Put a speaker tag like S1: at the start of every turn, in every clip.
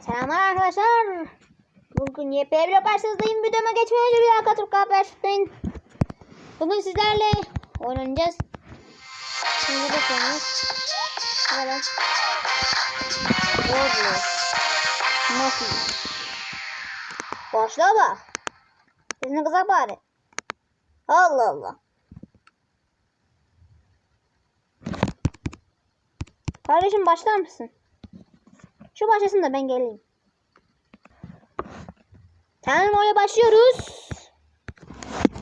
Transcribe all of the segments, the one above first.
S1: Selamlar arkadaşlar. Bugün yepyeni bir karşınızdayım. Videoma geçmeden önce bir dakika kahve başlayın. Bugün sizlerle oynayacağız. Şimdi bakıyoruz. Evet. Roblox. Nasıl? Başla bak. Sesini kısa bari. Allah Allah. Kardeşim başlar mısın? Şu başlasın da ben geleyim. Tamam oraya başlıyoruz.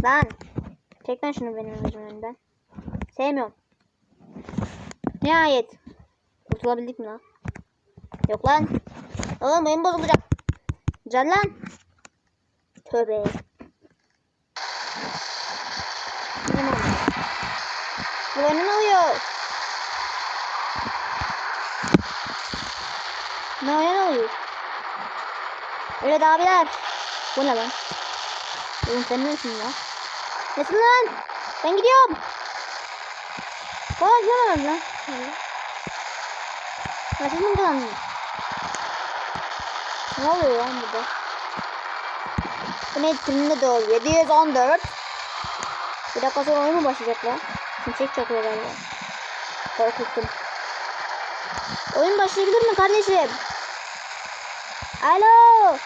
S1: Lan. Çek lan şunu benim gözümün önünden. Sevmiyorum. Nihayet. Kurtulabildik mi lan? Yok lan. Oğlum oyun bozulacak. Can lan. Tövbe. Tamam. Bu oyunu alıyor. Ne? Öyle de abiler. Bu ne lan? Oğlum sen nesin lan? Nesin lan? Ben gidiyorum. Bana gidemem lan. Nasıl mı kazandın? Ne oluyor lan burada? Bu ne tümünde de oluyor? 714. Bir dakika sonra oyun mu başlayacak lan? Şimşek çakıyor galiba. Korkuttum. Oyun başlayabilir mi kardeşim? Alo.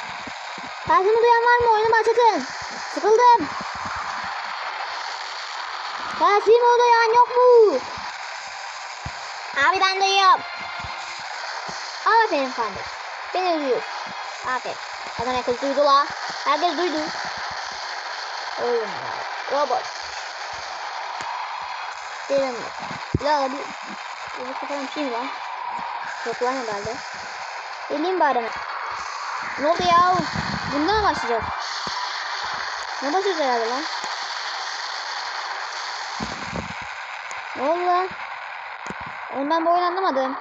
S1: Sesimi duyan var mı? Oyunumu açın. Sıkıldım. Sesimi duyan yok mu? Abi ben duyuyorum. Aferin kardeş. Beni duyuyor. Aferin. Zaten herkes duydu la. Herkes duydu. Oğlum ya. Robot. Dedim. La bir... Bir şey mi var? Yok lan herhalde. Geleyim bari. Ne oldu ya? Bundan mı başlayacağız? Ne başlayacağız herhalde lan? Ne oldu lan? Ondan bu oyunu anlamadım.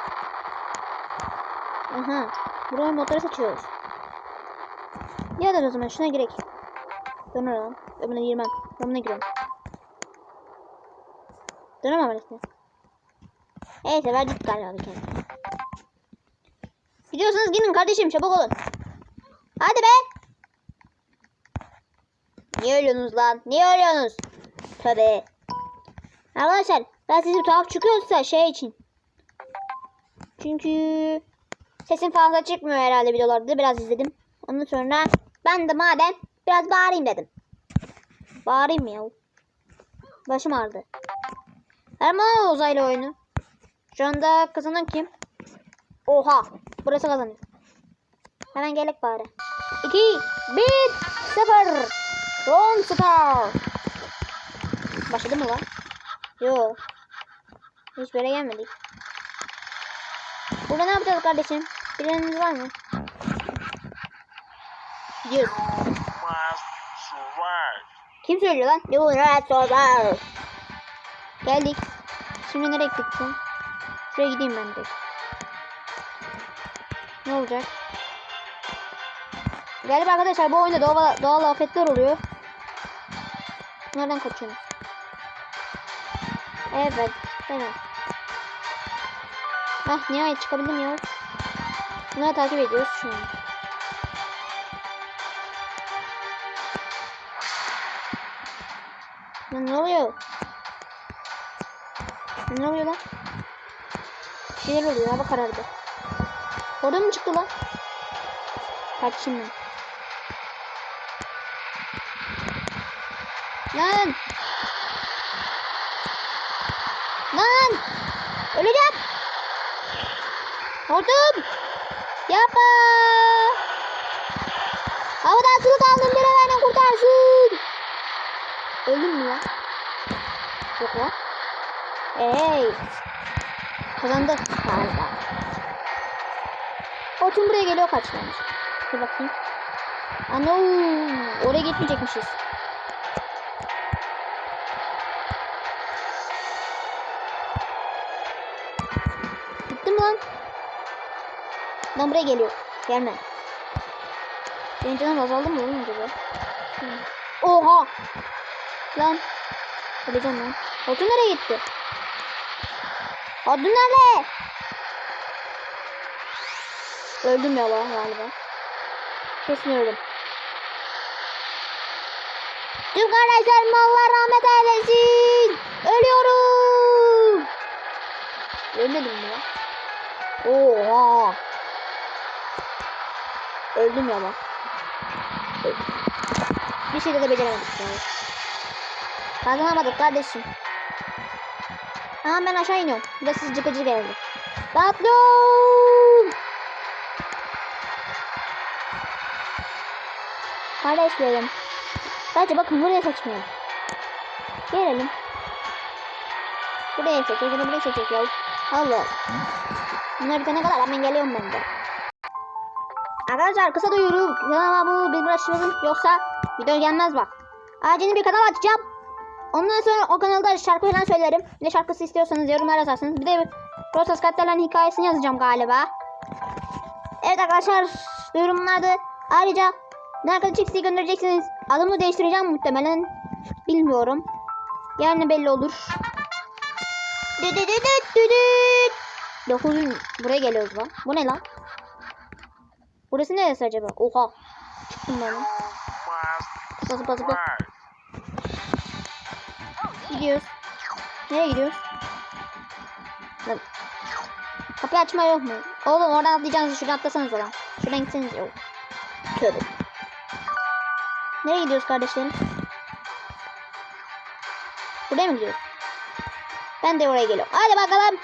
S1: Aha. Buraya modları seçiyoruz. Ya da o zaman şuna girek. Döner lan. Öbürüne girmem. Ben buna giriyorum. Dönemem öylesine. Neyse verdik galiba bir kere. Gidiyorsanız gidin kardeşim çabuk olun. Hadi be. Niye ölüyorsunuz lan? Niye ölüyorsunuz? Tabi. Arkadaşlar ben sizi tuhaf çıkıyorsa şey için. Çünkü sesim fazla çıkmıyor herhalde videolarda. Biraz izledim. Ondan sonra ben de madem biraz bağırayım dedim. Bağırayım ya? Başım ağrıdı. Erman uzaylı oyunu. Şu anda kazanan kim? Oha. Burası kazanıyor. Hemen gelek bari. 2, 1, 0. Ron Star. Başladı mı lan? Yo. Hiçbir yere gelmedik. Burada ne yapacağız kardeşim? Bileniniz var mı? Gidiyoruz. Kim söylüyor lan? You must survive. Geldik. Şimdi nereye gittin? Şuraya gideyim ben de. Ne olacak? Galiba arkadaşlar bu oyunda doğal, doğal afetler oluyor. Nereden kaçıyorsun? Evet. Tamam. Ah nihayet çıkabildim ya. Bunları takip ediyoruz şimdi. Lan ne oluyor? Ne oluyor lan? Şeyler oluyor hava karardı. Orada mı çıktı lan? Kaç şimdi. Lan! Lan! Öleceğim! Hortum! Yapma! Havada asılı kaldım biri beni kurtarsın! Öldün mü lan? Yok lan. Hey! Kazandı galiba. Hortum buraya geliyor kaçlamış. Bir bakayım. Ana oraya gitmeyecekmişiz. Lan buraya geliyor. Gelme. Benim canım azaldı mı oğlum acaba? Oha! Lan. Öleceğim lan. Hortum nereye gitti? Hortum nerede? Öldüm ya lan galiba. Kesin öldüm. Tüm kardeşlerim Allah rahmet eylesin. Öldüm ya. Öldüm. Bir şeyde de beceremedik yani. Kazanamadık kardeşim. Ama ben aşağı iniyorum. Burası sıcakıcı geldi. Patlıyorum. Kardeşlerim. Bence bakın buraya seçmeyelim. Gelelim. Buraya seçeceğiz. Buraya seçeceğiz ya. Allah. Bunlar bitene kadar hemen geliyorum ben de. Arkadaşlar kısa duyuru. Kanalıma bu bir uğraşıyorum. Yoksa video gelmez bak. Acil bir kanal açacağım. Ondan sonra o kanalda şarkı falan söylerim. Ne şarkısı istiyorsanız yorumlara yazarsınız. Bir de Rosas Katlar'ın hikayesini yazacağım galiba. Evet arkadaşlar yorumlarda ayrıca ne arkadaş X'i göndereceksiniz. Adımı değiştireceğim muhtemelen. Bilmiyorum. Yarın belli olur. Düdüdüdüt düdüt. Dokuzun buraya geliyoruz lan. Bu ne lan? Burası neresi acaba? Oha. Çıktım ben. zıpla zıpla.
S2: survive.
S1: Gidiyoruz. Nereye gidiyoruz? Lan. Kapıyı açma yok mu? Oğlum oradan atlayacaksınız. Şuradan atlasanız lan. Şuradan gitseniz yok. Tövbe. Nereye gidiyoruz kardeşlerim? Buraya mı gidiyoruz? Ben de oraya geliyorum. Hadi bakalım.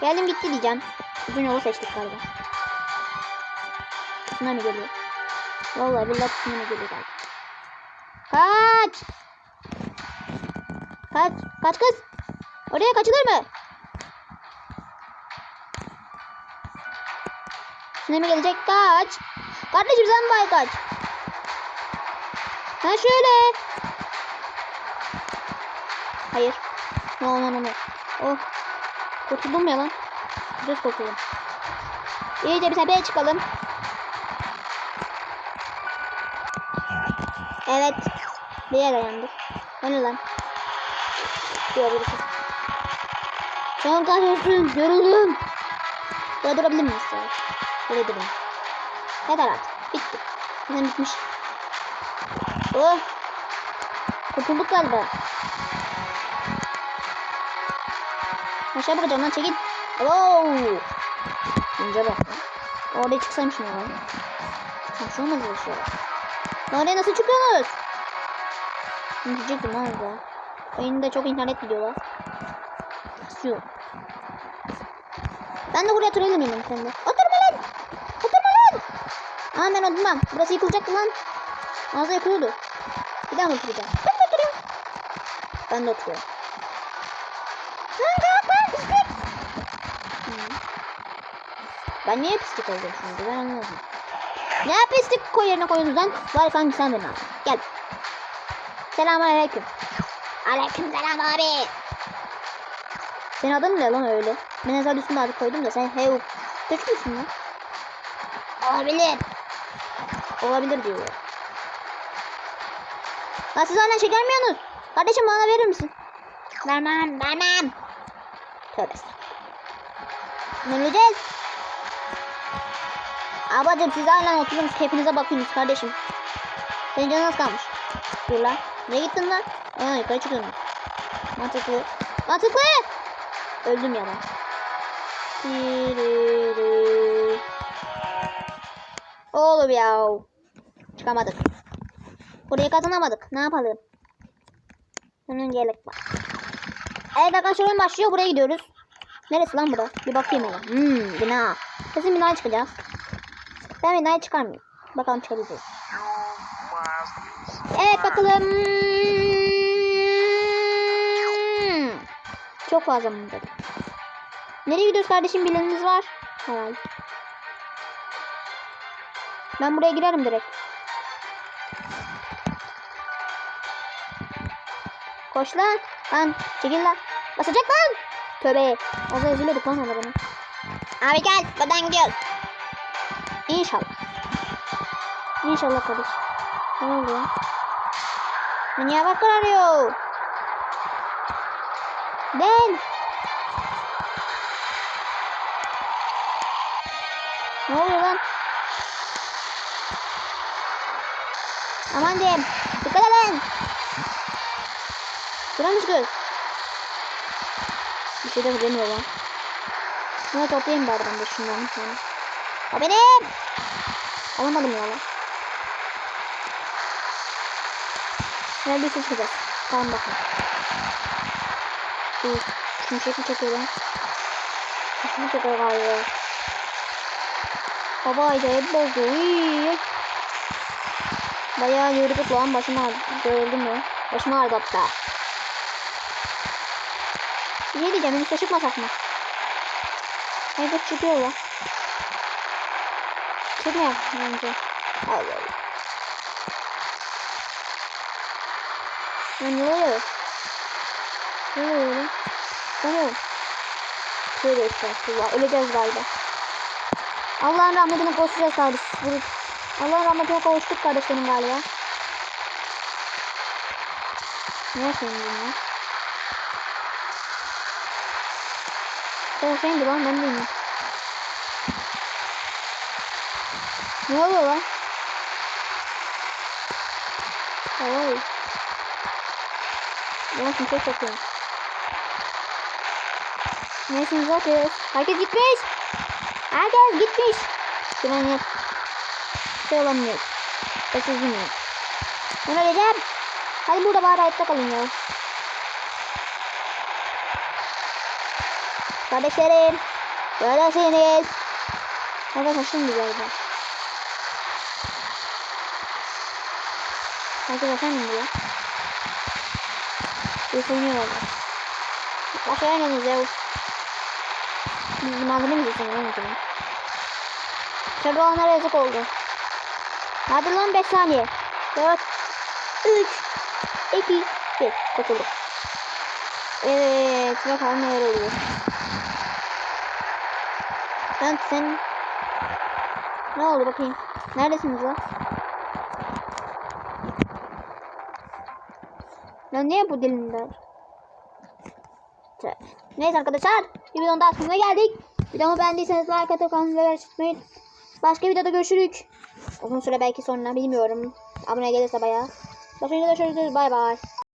S1: Geldim gitti diyeceğim. Uzun yolu seçtik galiba. Şuna mı geliyor? Vallahi billahi şuna mı geliyor galiba. Kaç! Kaç, kaç kız. Oraya kaçılır mı? Sinema gelecek kaç. Kardeşim sen bay kaç. Ha şöyle. Hayır. No no no no. Oh. Kurtuldum ya lan. Düz kurtuldum. İyice bir tepeye çıkalım. Evet. Bir yere yandık. Ne lan? Birisi. Son kahrolsun. Yoruldum. Burada durabilir miyiz? Böyle durayım. Yeter artık. Bitti. Hemen bitmiş. Oh. Kurtulduk galiba. Aşağı bakacağım lan çekil. Oo. İnce bak. Oraya çıksaymışım ya. Ha şu olmaz şöyle. Lan Oraya nasıl çıkıyorsunuz? Diyecektim lan orada. Oyunda çok internet videolar. Kasıyor. Ben de buraya trailer indim sende. Oturma lan! Oturma lan! Aa ben oturmam. Burası yıkılacaktı lan. Ağzı yıkılıyordu. Bir daha mı oturacağım? Ben de oturuyorum. Ben de oturuyorum. Ben niye pislik oldum şimdi ben anlamadım. Ne pislik koy yerine koyuyorsunuz lan? Var kanki sen beni al. Gel. Selamun aleyküm. Aleyküm selam abi. Senin adın ne lan öyle? Ben Ezal üstünde adı koydum da sen Heu. Türk müsün lan? Olabilir. Olabilir diyor. Lan siz hala şeker mi yiyorsunuz? Kardeşim bana verir misin? Vermem, vermem. Tövbe estağfurullah. Öleceğiz. Abacım siz hala oturuyorsunuz. Hepinize bakıyorsunuz kardeşim. Senin canın az kalmış. Dur lan. Nereye gittin lan? Aa yukarı çıkıyorum. Mantıklı. Mantıklı. Öldüm ya ben. Oğlum ya. Çıkamadık. Buraya kazanamadık. Ne yapalım? Bunun gerek var. Evet arkadaşlar oyun başlıyor. Buraya gidiyoruz. Neresi lan bura? Bir bakayım hele. Hmm bina. Kesin binaya çıkacağız. Ben binaya çıkarmayayım. Bakalım çıkabileceğiz. Evet bakalım. Çok fazla mındır. Nereye gidiyoruz kardeşim bileniniz var? Herhalde. Ben buraya girerim direkt. Koş lan. Lan çekil lan. Basacak lan. Tövbe. Az eziliyorduk lan adamı. Abi gel. Buradan gidiyoruz. İnşallah. İnşallah kardeş. Ne oluyor? Niye bak arıyor? Ben. Ne oluyor lan? Aman diyeyim. Dikkat edin. Mı çıkıyoruz? Bir şey de demiyor lan. Şuna toplayayım bari ben de şundan bir. O benim. Alamadım ya lan. Neredeyse çıkacağız. Tamam bakın. Dur. Şunu çekil çekelim. Şunu çekelim galiba. Baba acayip bozdu. Bayağı yürüdük lan başım ağrıdı. Gördün mü? Başım ağrıdı hatta. Bir şey diyeceğim. Beni şaşırtmasak mı? Evet çıkıyor lan. Çıkmıyor bence. Allah Allah. Lan ne oluyor? Ne oluyor? Ne oluyor? Şöyle estağfurullah. Öleceğiz galiba. Allah'ın rahmetine koşacağız kardeş. Allah'ın rahmetine kavuştuk kardeşlerim galiba. Ne senin ya? Sen senin lan ben değilim. Ne oluyor lan? Oy. Ben şimdi çok yapıyorum. Neyse bakıyoruz. Herkes gitmiş. Herkes gitmiş. Güven yok. Şey olamıyor. Sessizliğim yok. Ben öleceğim. Hadi burada bari hayatta kalın ya. Kardeşlerim. Böylesiniz. Arkadaşlar şimdi galiba. Herkes efendim diyor. Bir sönüyor orada. Aşağıya inelim ya. Biz mi düşünüyor lan acaba? Tabi onlara yazık oldu. Hadi lan 5 saniye. 4 3 2 1 Kurtulduk. Evet. Bakalım neler oluyor. Ben sen... Ne oldu bakayım. Neredesiniz lan? Ya niye bu dilimler? Tüh. Neyse arkadaşlar. Bir videonun daha sonuna geldik. Videomu beğendiyseniz like atıp kanalıma unutmayın. Başka videoda görüşürük. Uzun süre belki sonra bilmiyorum. Abone gelirse bayağı. Başka videoda görüşürüz. Bay bay.